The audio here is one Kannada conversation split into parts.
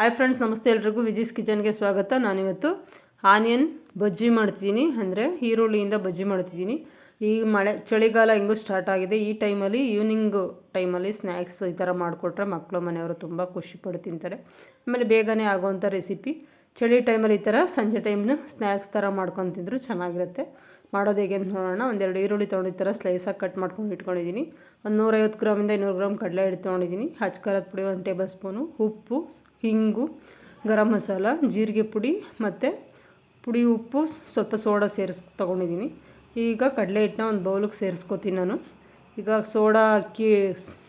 ಹಾಯ್ ಫ್ರೆಂಡ್ಸ್ ನಮಸ್ತೆ ಎಲ್ರಿಗೂ. ವಿಜಿಸ್ ಕಿಚನ್ಗೆ ಸ್ವಾಗತ. ನಾನಿವತ್ತು ಆನಿಯನ್ ಬಜ್ಜಿ ಮಾಡ್ತಿದ್ದೀನಿ. ಅಂದರೆ ಈರುಳ್ಳಿಯಿಂದ ಬಜ್ಜಿ ಮಾಡ್ತಿದ್ದೀನಿ. ಈ ಮಳೆ, ಚಳಿಗಾಲ ಹೆಂಗೂ ಸ್ಟಾರ್ಟ್ ಆಗಿದೆ. ಈ ಟೈಮಲ್ಲಿ ಈವ್ನಿಂಗು ಟೈಮಲ್ಲಿ ಸ್ನ್ಯಾಕ್ಸ್ ಈ ಥರ ಮಾಡಿಕೊಟ್ರೆ ಮಕ್ಕಳು ಮನೆಯವರು ತುಂಬ ಖುಷಿ ಪಟ್ಟು ತಿಂತಾರೆ. ಆಮೇಲೆ ಬೇಗನೆ ಆಗೋವಂಥ ರೆಸಿಪಿ ಚಳಿ ಟೈಮಲ್ಲಿ ಈ ಥರ ಸಂಜೆ ಟೈಮ್ನ ಸ್ನ್ಯಾಕ್ಸ್ ಥರ ಮಾಡ್ಕೊಂಡು ತಿಂದರೂ ಚೆನ್ನಾಗಿರುತ್ತೆ. ಮಾಡೋದು ಹೇಗೆ ಅಂತ ನೋಡೋಣ. ಒಂದೆರಡು ಈರುಳ್ಳಿ ತೊಗೊಂಡು ಈ ಥರ ಸ್ಲೈಸಾಗಿ ಕಟ್ ಮಾಡ್ಕೊಂಡು ಇಟ್ಕೊಂಡಿದ್ದೀನಿ ಒಂದು ನೂರೈವತ್ತು ಗ್ರಾಮಿಂದ ಇನ್ನೂರು ಗ್ರಾಮ್ ಕಡಲೆ ಹಿಟ್ಟು ತೊಗೊಂಡಿದ್ದೀನಿ ಹಚ್ಕರದ ಪುಡಿ ಒಂದು ಟೇಬಲ್ ಸ್ಪೂನು ಉಪ್ಪು, ಹಿಂಗು, ಗರಂ ಮಸಾಲ, ಜೀರಿಗೆ ಪುಡಿ ಮತ್ತು ಪುಡಿ ಉಪ್ಪು, ಸ್ವಲ್ಪ ಸೋಡಾ ಸೇರಿಸ್ ತೊಗೊಂಡಿದ್ದೀನಿ ಈಗ ಕಡಲೆ ಹಿಟ್ಟನ್ನ ಒಂದು ಬೌಲಿಗೆ ಸೇರಿಸ್ಕೊತೀನಿ ನಾನು. ಈಗ ಸೋಡಾ ಅಕ್ಕಿ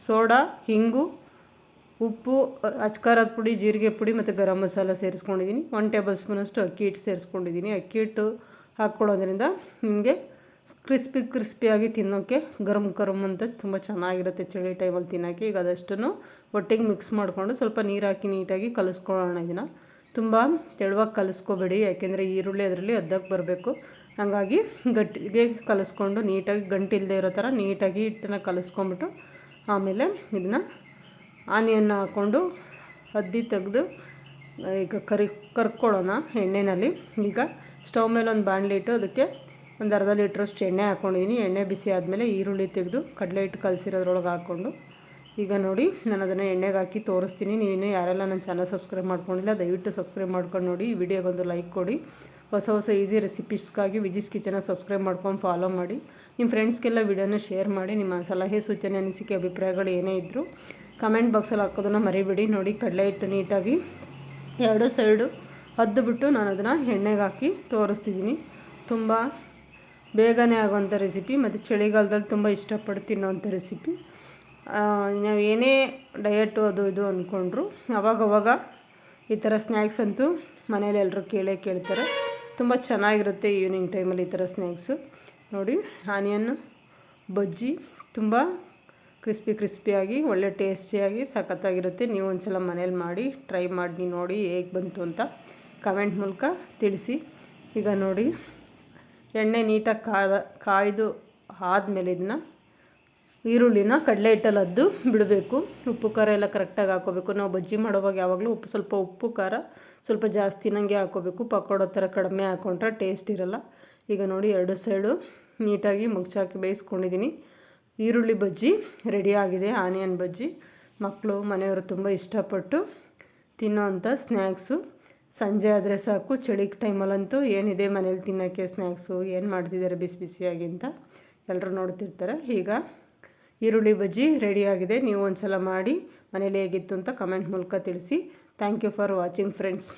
ಸೋಡಾ, ಹಿಂಗು, ಉಪ್ಪು ಅಚ್ಕಾರದ ಪುಡಿ, ಜೀರಿಗೆ ಪುಡಿ ಮತ್ತು ಗರಂ ಮಸಾಲ ಸೇರಿಸ್ಕೊಂಡಿದ್ದೀನಿ ಒನ್ ಟೇಬಲ್ ಸ್ಪೂನಷ್ಟು ಅಕ್ಕಿ ಹಿಟ್ಟು ಸೇರಿಸ್ಕೊಂಡಿದ್ದೀನಿ ಅಕ್ಕಿ ಹಿಟ್ಟು ಹಾಕ್ಕೊಳ್ಳೋದ್ರಿಂದ ನಿಮಗೆ ಕ್ರಿಸ್ಪಿ ಕ್ರಿಸ್ಪಿಯಾಗಿ ತಿನ್ನೋಕ್ಕೆ ಗರಮ್ ಗರಮ್ ಅಂತ ತುಂಬ ಚೆನ್ನಾಗಿರುತ್ತೆ ಚಳಿ ಟೈಮಲ್ಲಿ ತಿನ್ನೋಕ್ಕೆ ಈಗ ಅದಷ್ಟನ್ನು ಒಟ್ಟಿಗೆ ಮಿಕ್ಸ್ ಮಾಡಿಕೊಂಡು ಸ್ವಲ್ಪ ನೀರು ಹಾಕಿ ನೀಟಾಗಿ ಕಲಿಸ್ಕೊಳ್ಳೋಣ ಇದನ್ನು. ತುಂಬ ತೆಳುವಾಗಿ ಕಲಿಸ್ಕೋಬೇಡಿ, ಯಾಕೆಂದರೆ ಈರುಳ್ಳಿ ಅದರಲ್ಲಿ ಅದ್ದಕ್ಕೆ ಬರಬೇಕು. ಹಾಗಾಗಿ ಗಟ್ಟಿಗೆ ಕಲಿಸ್ಕೊಂಡು ನೀಟಾಗಿ ಗಂಟಿಲ್ಲದೆ ಇರೋ ಥರ ನೀಟಾಗಿ ಹಿಟ್ಟನ್ನು ಕಲಿಸ್ಕೊಂಬಿಟ್ಟು ಆಮೇಲೆ ಇದನ್ನು ಆನಿಯನ್ನ ಹಾಕ್ಕೊಂಡು ಅದ್ದಿ ತೆಗೆದು ಈಗ ಕರಿ ಕರ್ಕೊಳ್ಳೋಣ ಎಣ್ಣೆಯಲ್ಲಿ ಈಗ ಸ್ಟವ್ ಮೇಲೆ ಒಂದು ಬಾಣಲಿ ಇಟ್ಟು ಅದಕ್ಕೆ ಒಂದು ಅರ್ಧ ಲೀಟ್ರಷ್ಟು ಎಣ್ಣೆ ಹಾಕ್ಕೊಂಡಿದ್ದೀನಿ ಎಣ್ಣೆ ಬಿಸಿ ಆದಮೇಲೆ ಈರುಳ್ಳಿ ತೆಗೆದು ಕಡಲೆ ಹಿಟ್ಟು ಕಲಸಿರೋದ್ರೊಳಗೆ ಹಾಕ್ಕೊಂಡು. ಈಗ ನೋಡಿ, ನಾನು ಅದನ್ನು ಎಣ್ಣೆಗೆ ಹಾಕಿ ತೋರಿಸ್ತೀನಿ. ನೀನು ಯಾರೆಲ್ಲ ನನ್ನ ಚಾನಲ್ ಸಬ್ಸ್ಕ್ರೈಬ್ ಮಾಡ್ಕೊಂಡಿಲ್ಲ, ದಯವಿಟ್ಟು ಸಬ್ಸ್ಕ್ರೈಬ್ ಮಾಡ್ಕೊಂಡು ನೋಡಿ. ಈ ವಿಡಿಯೋಗೊಂದು ಲೈಕ್ ಕೊಡಿ. ಹೊಸ ಹೊಸ ಈಸಿ ರೆಸಿಪೀಸ್ಗಾಗಿ ವಿಜಿಸ್ ಕಿಚನ ಸಬ್ಸ್ಕ್ರೈಬ್ ಮಾಡ್ಕೊಂಡು ಫಾಲೋ ಮಾಡಿ. ನಿಮ್ಮ ಫ್ರೆಂಡ್ಸ್ಗೆಲ್ಲ ವಿಡಿಯೋನ ಶೇರ್ ಮಾಡಿ. ನಿಮ್ಮ ಸಲಹೆ, ಸೂಚನೆ, ಅನಿಸಿಕೆ, ಅಭಿಪ್ರಾಯಗಳು ಏನೇ ಇದ್ದರೂ ಕಮೆಂಟ್ ಬಾಕ್ಸಲ್ಲಿ ಹಾಕೋದನ್ನು ಮರಿಬೇಡಿ. ನೋಡಿ, ಕಡಲೆ ಹಿಟ್ಟು ನೀಟಾಗಿ ಎರಡು ಸೈಡು ಹದ್ದು ಬಿಟ್ಟು ನಾನು ಅದನ್ನು ಎಣ್ಣೆಗೆ ಹಾಕಿ ತೋರಿಸ್ತಿದ್ದೀನಿ. ತುಂಬ ಬೇಗನೆ ಆಗುವಂಥ ರೆಸಿಪಿ ಮತ್ತು ಚಳಿಗಾಲದಲ್ಲಿ ತುಂಬ ಇಷ್ಟಪಟ್ಟು ತಿನ್ನೋವಂಥ ರೆಸಿಪಿ. ನಾವು ಏನೇ ಡಯಟು ಅದು ಇದು ಅಂದ್ಕೊಂಡ್ರು ಅವಾಗವಾಗ ಈ ಥರ ಸ್ನ್ಯಾಕ್ಸ್ ಅಂತೂ ಮನೇಲಿ ಎಲ್ಲರೂ ಕೇಳೇ ಕೇಳ್ತಾರೆ. ತುಂಬ ಚೆನ್ನಾಗಿರುತ್ತೆ ಈವ್ನಿಂಗ್ ಟೈಮಲ್ಲಿ ಈ ಥರ ಸ್ನ್ಯಾಕ್ಸು ನೋಡಿ, ಆನಿಯನ್ನು ಬಜ್ಜಿ ತುಂಬ ಕ್ರಿಸ್ಪಿ ಕ್ರಿಸ್ಪಿಯಾಗಿ, ಒಳ್ಳೆ ಟೇಸ್ಟಿಯಾಗಿ, ಸಖತ್ತಾಗಿರುತ್ತೆ. ನೀವು ಒಂದು ಸಲ ಮನೇಲಿ ಮಾಡಿ, ಟ್ರೈ ಮಾಡಿ ನೋಡಿ ಹೇಗೆ ಬಂತು ಅಂತ ಕಮೆಂಟ್ ಮೂಲಕ ತಿಳಿಸಿ. ಈಗ ನೋಡಿ, ಎಣ್ಣೆ ನೀಟಾಗಿ ಕಾದ, ಕಾಯ್ದು ಆದಮೇಲೆ ಇದನ್ನ ಈರುಳ್ಳಿನ ಕಡಲೆ ಹಿಟ್ಟಲ್ಲಿ ಅದ್ದು ಬಿಡಬೇಕು. ಉಪ್ಪು, ಖಾರ ಎಲ್ಲ ಕರೆಕ್ಟಾಗಿ ಹಾಕೋಬೇಕು. ನಾವು ಬಜ್ಜಿ ಮಾಡೋವಾಗ ಯಾವಾಗಲೂ ಉಪ್ಪು, ಸ್ವಲ್ಪ ಉಪ್ಪು, ಖಾರ ಸ್ವಲ್ಪ ಜಾಸ್ತಿ ನನಗೆ ಹಾಕೋಬೇಕು. ಪಕೋಡೋ ಥರ ಕಡಿಮೆ ಹಾಕೊಂಡ್ರೆ ಟೇಸ್ಟ್ ಇರೋಲ್ಲ. ಈಗ ನೋಡಿ, ಎರಡು ಸೈಡು ನೀಟಾಗಿ ಮುಗ್ಚಾಕಿ ಬೇಯಿಸ್ಕೊಂಡಿದ್ದೀನಿ. ಈರುಳ್ಳಿ ಬಜ್ಜಿ ರೆಡಿಯಾಗಿದೆ ಆನಿಯನ್ ಬಜ್ಜಿ. ಮಕ್ಕಳು ಮನೆಯವರು ತುಂಬ ಇಷ್ಟಪಟ್ಟು ತಿನ್ನೋವಂಥ ಸ್ನ್ಯಾಕ್ಸು. ಸಂಜೆ ಆದರೆ ಸಾಕು ಚಳಿ ಟೈಮಲ್ಲಂತೂ ಏನಿದೆ ಮನೇಲಿ ತಿನ್ನೋಕ್ಕೆ ಸ್ನ್ಯಾಕ್ಸು, ಏನು ಮಾಡ್ತಿದ್ದಾರೆ ಬಿಸಿ ಬಿಸಿಯಾಗಿ ಅಂತ ಎಲ್ಲರೂ ನೋಡ್ತಿರ್ತಾರೆ. ಈಗ ಈರುಳ್ಳಿ ಬಜ್ಜಿ ರೆಡಿಯಾಗಿದೆ ನೀವು ಒಂದು ಸಲ ಮಾಡಿ ಮನೇಲಿ ಹೇಗಿತ್ತು ಅಂತ ಕಮೆಂಟ್ ಮೂಲಕ ತಿಳಿಸಿ. Thank you for watching friends